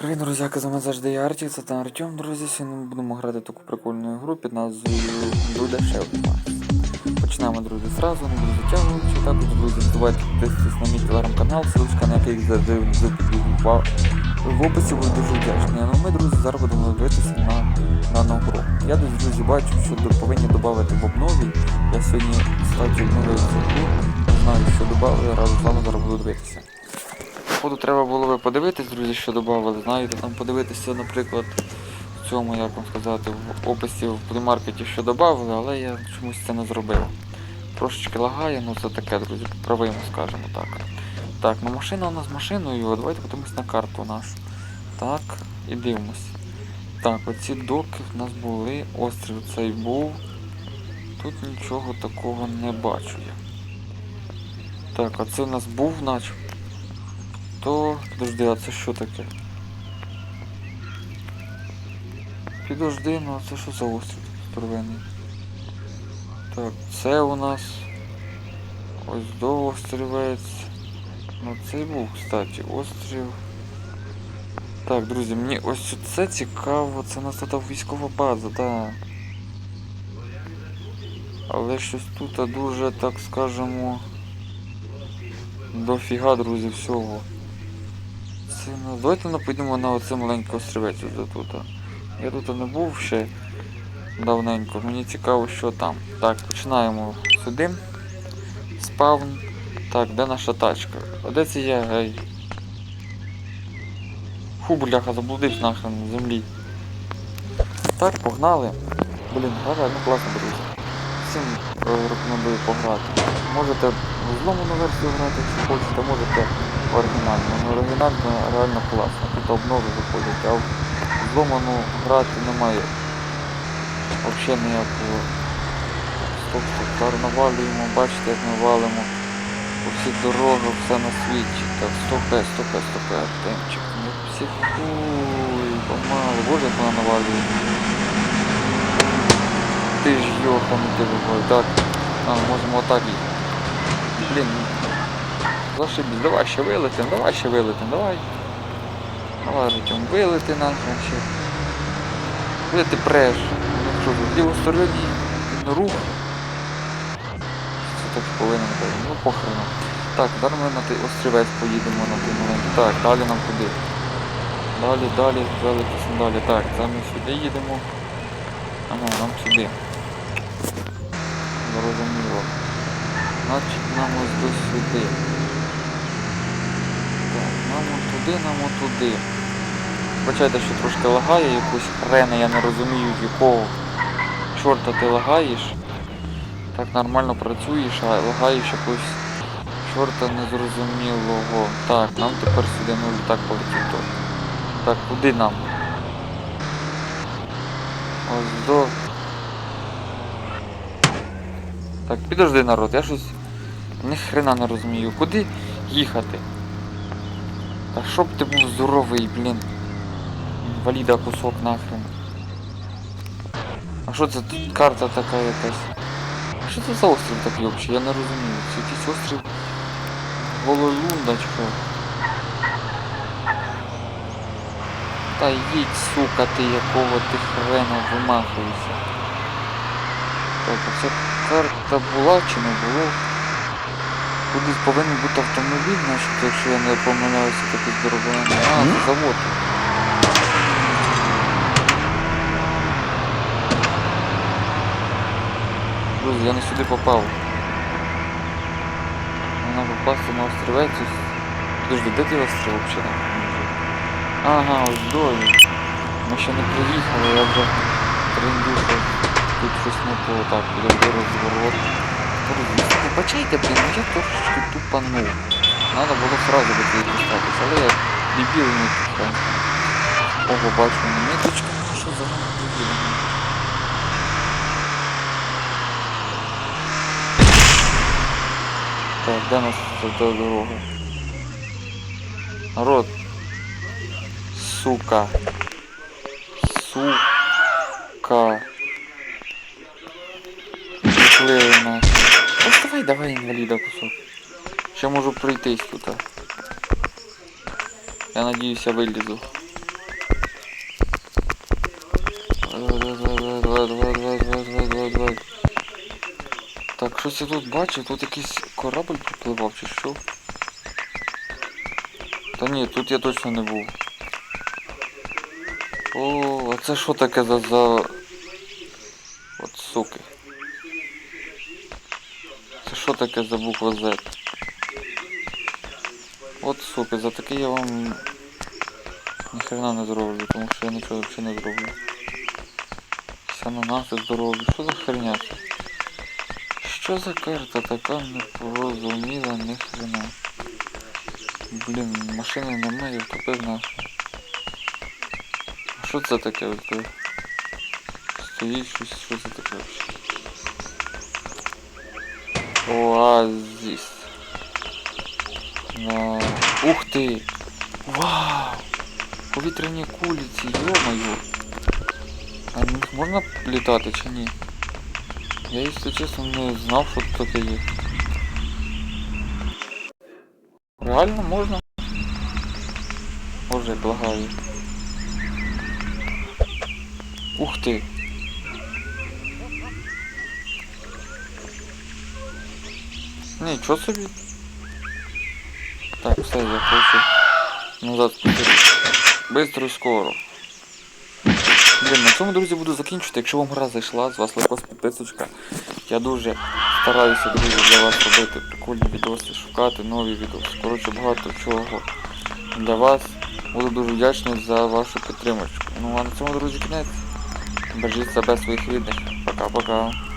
Привіт, друзяки, з вами завжди я Артік, це та Артем, друзі. Сьогодні ми будемо грати таку прикольну гру під назвою Буде Шелпа. Починаємо, друзі, зразу, не буду затягувати. Також, друзі, не забувайте підписуватись на мій телеграм-канал, ссылочка на який завжди в описі буду дуже вдячний. Ну ми, друзі, зараз будемо дивитися на дану гру. Я десь, друзі, бачу, що повинні додати в обнові. Я сьогодні, кстати, обновив цю гру. Знаю, що додали, разом з вами зараз буду дивитися. Походу треба було би подивитись, друзі, що додали. Знаєте, там подивитися, наприклад, в цьому, як вам сказати, в описі в плеймаркеті, що додали, але я чомусь це не зробив. Трошечки лагає, ну це таке, друзі, поправимо, скажімо так. Так, ну машина у нас машиною, давайте подивимось на карту нашу. Так, і дивимось. Так, оці доки в нас були, острів цей був. Тут нічого такого не бачу я. Так, а це у нас був наче. То. Подожди, а це що таке? Підожди, ну а це що за острів здоровенний? Так, це у нас. Ось до острівець. Ну цей був, кстати, острів. Так, друзі, мені ось це цікаво, це у нас тут військова база, так. Але щось тут дуже, так скажемо. Дофіга, друзі, всього. Це, ну, давайте нападемо на оце маленьке острівець ось тут. Я тут не був ще давненько, мені цікаво, що там. Так, починаємо сюди. Спавн. Так, де наша тачка? А де це я, гей? Фу, бляха, заблудився нахрен в землі. Так, погнали. Блін, гра реально класно, друзі. Всім е, рекомендую пограти. Можете в зломану версію грати, якщо хочете, можете в оригінальну. Ну, оригінальна реально класно. Тут обнови виходять, а в зломану грати немає. Взагалі ніякого. Стоп, стоп, зараз бачите, як ми валимо. По всіх дорогах, все на світі. Так, стопе, стопе, стопе, Артемчик. Не психуй, помалу. Боже, як вона навалює. Ти ж йоханий ти виходить. Так. А, можемо отак їхати. Блін. Зашибісь, давай ще вилетим, давай ще вилетим, давай. Давай, Артем, вилети нахрен ще. Куди ти преш? Ну що, в ліву стороні рух. Це так повинен бути. Ну похрену. Так, зараз ми на той острівець поїдемо на той маленький. Так, далі нам куди? Далі, далі, великісно далі. Так, зараз ми сюди їдемо. Ага, нам сюди. Зрозуміло. Значить нам ось до сюди. Так, нам от туди, нам от туди. Бачайте, що трошки лагає якусь хрена, я не розумію якого чорта ти лагаєш. Так нормально працюєш, а лагаєш якусь чорта незрозумілого. Так, нам тепер сюди ну літак полетів. Так, куди нам? Ось до. Так, підожди народ, я щось ні хрена не розумію. Куди їхати? Та щоб ти був здоровий, блін. Валіда кусок нахрен. А що це тут карта така якась? А Що це за острів такий взагалі? Я не розумію. Це якийсь острів Гололундочка. Та їдь, сука, ти якого ти хрена вимахуєшся. Так, а ця карта була чи не було? Кудись повинен бути автомобіль, начебто, якщо я не помиляюся, такий здоровенний. А, це завод. Друзі, я не сюди попав. Вона попасти на острівець. Подожди, де ти острів взагалі? Ага, ось долі. Ми ще не приїхали, я вже трендюся. Тут щось не то так, підожди розворот. Друзі, вибачайте, блін, ну я трошечки тупанув. Надо було сразу поставитися, але я дебіл не тупа. Ого, бачу, ниточка. Що за дебіл? Так, де нас тут до дорога? Народ. Сука. Сука. Давай, давай, інваліда кусок. Ще можу пройтись тут. Я надіюсь, я вилізу. Так, щось я тут бачу? тут якийсь корабль припливав чи що? Та ні, тут я точно не був. О, а це що таке за за... От суки. Що таке за буква Z? От суки, за таке я вам ніхрена не зроблю, тому що я нічого взагалі не зроблю. Всі ананаси здорові. Що за херня? Що за карта така непорозуміла ніхрена? Блін, машини немає, втопив нашу. А що це таке? Стоїть щось, що це таке взагалі? Оазіс. На... Ух ти! Вау! Повітряні кулиці, йо-моє! А них можна літати чи ні? Я, якщо чесно, не знав, що тут таке є. Реально можна? Боже, як лагає. Ух ти! Нічого собі. Так, все, я хочу назад. Бистро і скоро. Блін, на цьому, друзі, буду закінчувати. Якщо вам гра зайшла, з вас лайкос, підписочка. Я дуже стараюся, друзі, для вас робити прикольні відоси, шукати нові відоси. Коротше, багато чого для вас. Буду дуже вдячний за вашу підтримку. Ну а на цьому, друзі, кінець. Бережіть себе своїх рідних. Пока-пока.